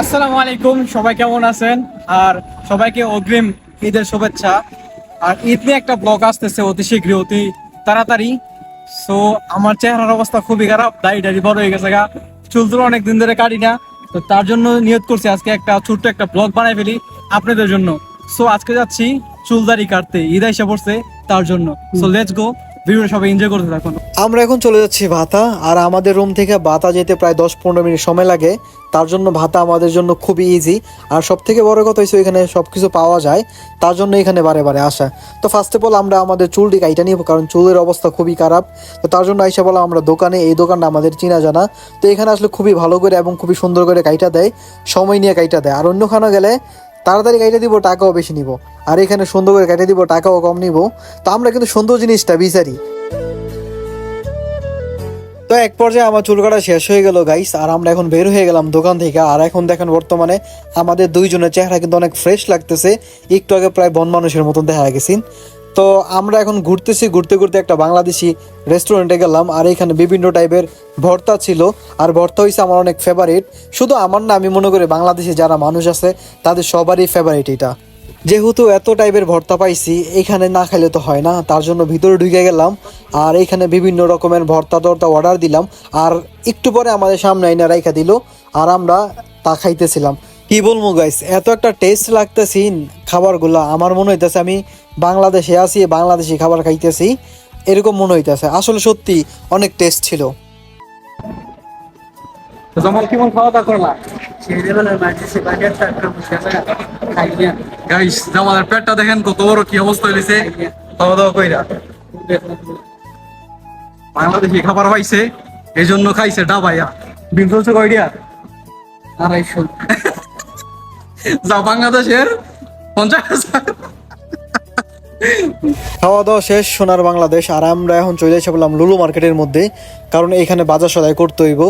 আসসালামু আলাইকুম, সবাই কেমন আছেন? আর সবাইকে অগ্রিম ঈদের শুভেচ্ছা। আর ঈদ নিয়ে একটা ব্লগ আসতেছে, অতি শীঘ্রই, অতি তাড়াতাড়ি। সো আমার চেহারার অবস্থা খুবই খারাপ, দাড়ি দাড়ি বড় হয়ে গেছে গা। চুল তুলো অনেক দিন ধরে কাটি না। তো তার জন্য নিয়ত করছি আজকে একটা ছোট্ট একটা ব্লগ বানাই ফেলি আপনাদের জন্য। সো আজকে যাচ্ছি চুল দাড়ি কাটতে, ঈদ এসে পড়ছে তার জন্য। সো লেটস গো সবাই এনজয় করতে থাকুন। আমরা এখন চলে যাচ্ছি ভাতা, আর আমাদের রুম থেকে ভাতা যেতে প্রায় দশ পনেরো মিনিট সময় লাগে। তার জন্য ভাতা আমাদের জন্য খুবই ইজি আর সব থেকে বড় কথা হচ্ছে এখানে সব কিছু পাওয়া যায়। তার জন্য এখানে বারে বারে আসা। তো ফার্স্ট অফ অল আমরা আমাদের চুলটি কাইটা নিব, কারণ চুলের অবস্থা খুবই খারাপ। তো তার জন্য আইসা বলা আমরা দোকানে, এই দোকানটা আমাদের চিনা জানা। তো এখানে আসলে খুবই ভালো করে এবং খুবই সুন্দর করে কাইটা দেয়। সময় নিয়ে কাইটা দেয়। আর অন্যখানে গেলে তাড়াতাড়ি কাইটা দিব, টাকাও বেশি নিব। আর এখানে সুন্দর করে কাইটা দিব, টাকাও কম নিব। তো আমরা কিন্তু সুন্দর জিনিসটা, বিচারি। তো এক পর্যায়ে আমার চুল কাটা শেষ হয়ে গেল গাইস আর আমরা এখন বের হয়ে গেলাম দোকান থেকে। আর এখন দেখেন বর্তমানে আমাদের দুইজনের চেহারা কিন্তু অনেক ফ্রেশ লাগতেছে। একটু আগে প্রায় বন মানুষের মতন দেখা গেছি। তো আমরা এখন ঘুরতেছি, ঘুরতে ঘুরতে একটা বাংলাদেশি রেস্টুরেন্টে গেলাম, আর এখানে বিভিন্ন টাইপের ভর্তা ছিল, আর ভর্তা হয়েছে আমার অনেক ফেভারিট শুধু আমার না, আমি মনে করি বাংলাদেশে যারা মানুষ আছে, তাদের সবারই ফেভারিট এটা। যেহেতু এত টাইপের ভর্তা পাইছি, এখানে না খেলে তো হয় না, তার জন্য ভিতরে ঢুকে গেলাম, আর এখানে বিভিন্ন রকমের ভর্তা টর্তা অর্ডার দিলাম, আর একটু পরে আমাদের সামনে আইনা রাইখা দিল, আর আমরা তা খাইতেছিলাম। কি বলব গাইস এত একটা টেস্ট লাগতেছি খাবারগুলো। আমার মনে হইতেছে আমি বাংলাদেশে আছি বাংলাদেশি খাবার খাইতেছি। এরকম মনে হইতেছে। আসলে সত্যি অনেক টেস্ট ছিল। তো কেমন খাওয়া দাওয়া করলা? গাইস জামালের পেটটা দেখেন কত বড় কি অবস্থা হয়েছে খাওয়া দাওয়া কইরা। বাংলাদেশি খাবার পাইছে এই জন্য খাইছে ডাবাইয়া। বিল চলছে কয়ডিয়া আড়াইশো। যা বাংলাদেশের পঞ্চাশ খাওয়া দাওয়া শেষ, সোনার বাংলাদেশ। আর আমরা এখন চলে এসে বললাম লুলু মার্কেটের মধ্যে, কারণ এখানে বাজার সদাই করতে হইব।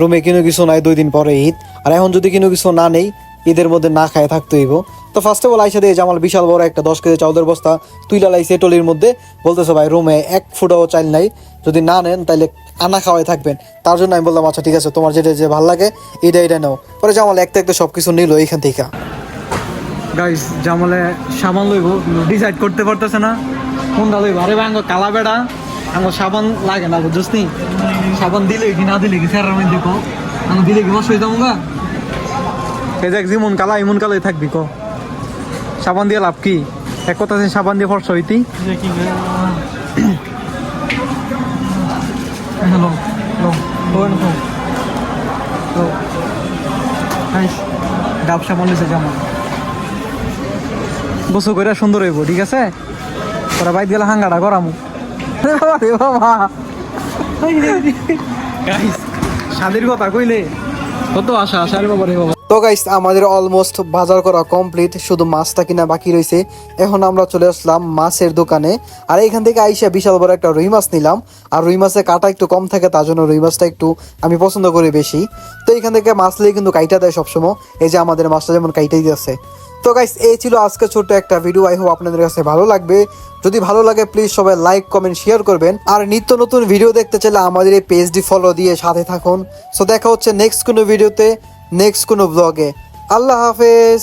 রুমে কিনো কিছু নাই, দুই দিন পরে ঈদ। আর এখন যদি কিনো কিছু না নেই, ঈদের মধ্যে না খায় থাকতে হইব। তো ফার্স্ট অফ অল আইসা দিয়ে জামাল বিশাল বড় একটা দশ কেজি চাউলের বস্তা তুইলা লাইছে টলির মধ্যে। বলতেছে, ভাই, রুমে এক ফুটাও চাইল নাই। যদি না নেন তাহলে আনা খাওয়াই থাকবেন। তার জন্য আমি বললাম আচ্ছা ঠিক আছে তোমার যেটা যে ভালো লাগে এটা এটা নাও। পরে জামাল একটা একটা সব কিছু নিল এইখান থেকে। গাইস জামালে সাবান লইব ডিসাইড করতে পারতেছে না। কোনটা লইব? আরে ভাই কালা বেড়া। আঙ্গ সাবান লাগে না বুঝছিস নি? সাবান দিলে কি না দিলে কি? স্যার আমি দেখো আঙ্গ দিলে কি বস হয়ে যাব গা? এই দেখ যেমন কালা এমন কালাই থাকবি ক। সাবান দিয়ে লাভ কি? এক কথা সাবান দিয়ে ফর্স হইতি? সাবান লইছে জামা গোসল করে সুন্দর হইব ঠিক আছে? তোরা বাইক গেলে হাঙ্গাটা করামু। বাবা রে বাবা। Guys, স্বাদের কথা কইলে। কত আশা আশা রে বাবা। তো গাইস আমাদের অলমোস্ট বাজার করা কমপ্লিট শুধু মাছটা কিনা বাকি রয়েছে। এখন আমরা চলে আসলাম মাছের দোকানে। আর এখান থেকে আইসা বিশাল বড় একটা রুই মাছ নিলাম। আর রুই মাছের কাটা একটু কম থাকে, তার জন্য রুই মাছটা একটু আমি পছন্দ করি বেশি। তো এখান থেকে মাছ নিয়ে কিন্তু কাইটা দেয় সবসময়। এই যে আমাদের মাছটা যেমন কাইটাই দিচ্ছে তো গাইস এই ছিল আজকে ছোট্ট একটা ভিডিও আই হোপ আপনাদের কাছে ভালো লাগবে। যদি ভালো লাগে প্লিজ সবাই লাইক কমেন্ট শেয়ার করবেন। আর নিত্য নতুন ভিডিও দেখতে চাইলে আমাদের এই পেজটি ফলো দিয়ে সাথে থাকুন। সো দেখা হচ্ছে নেক্সট কোনো ভিডিওতে নেক্সট কোনো ব্লগে আল্লাহ হাফেজ।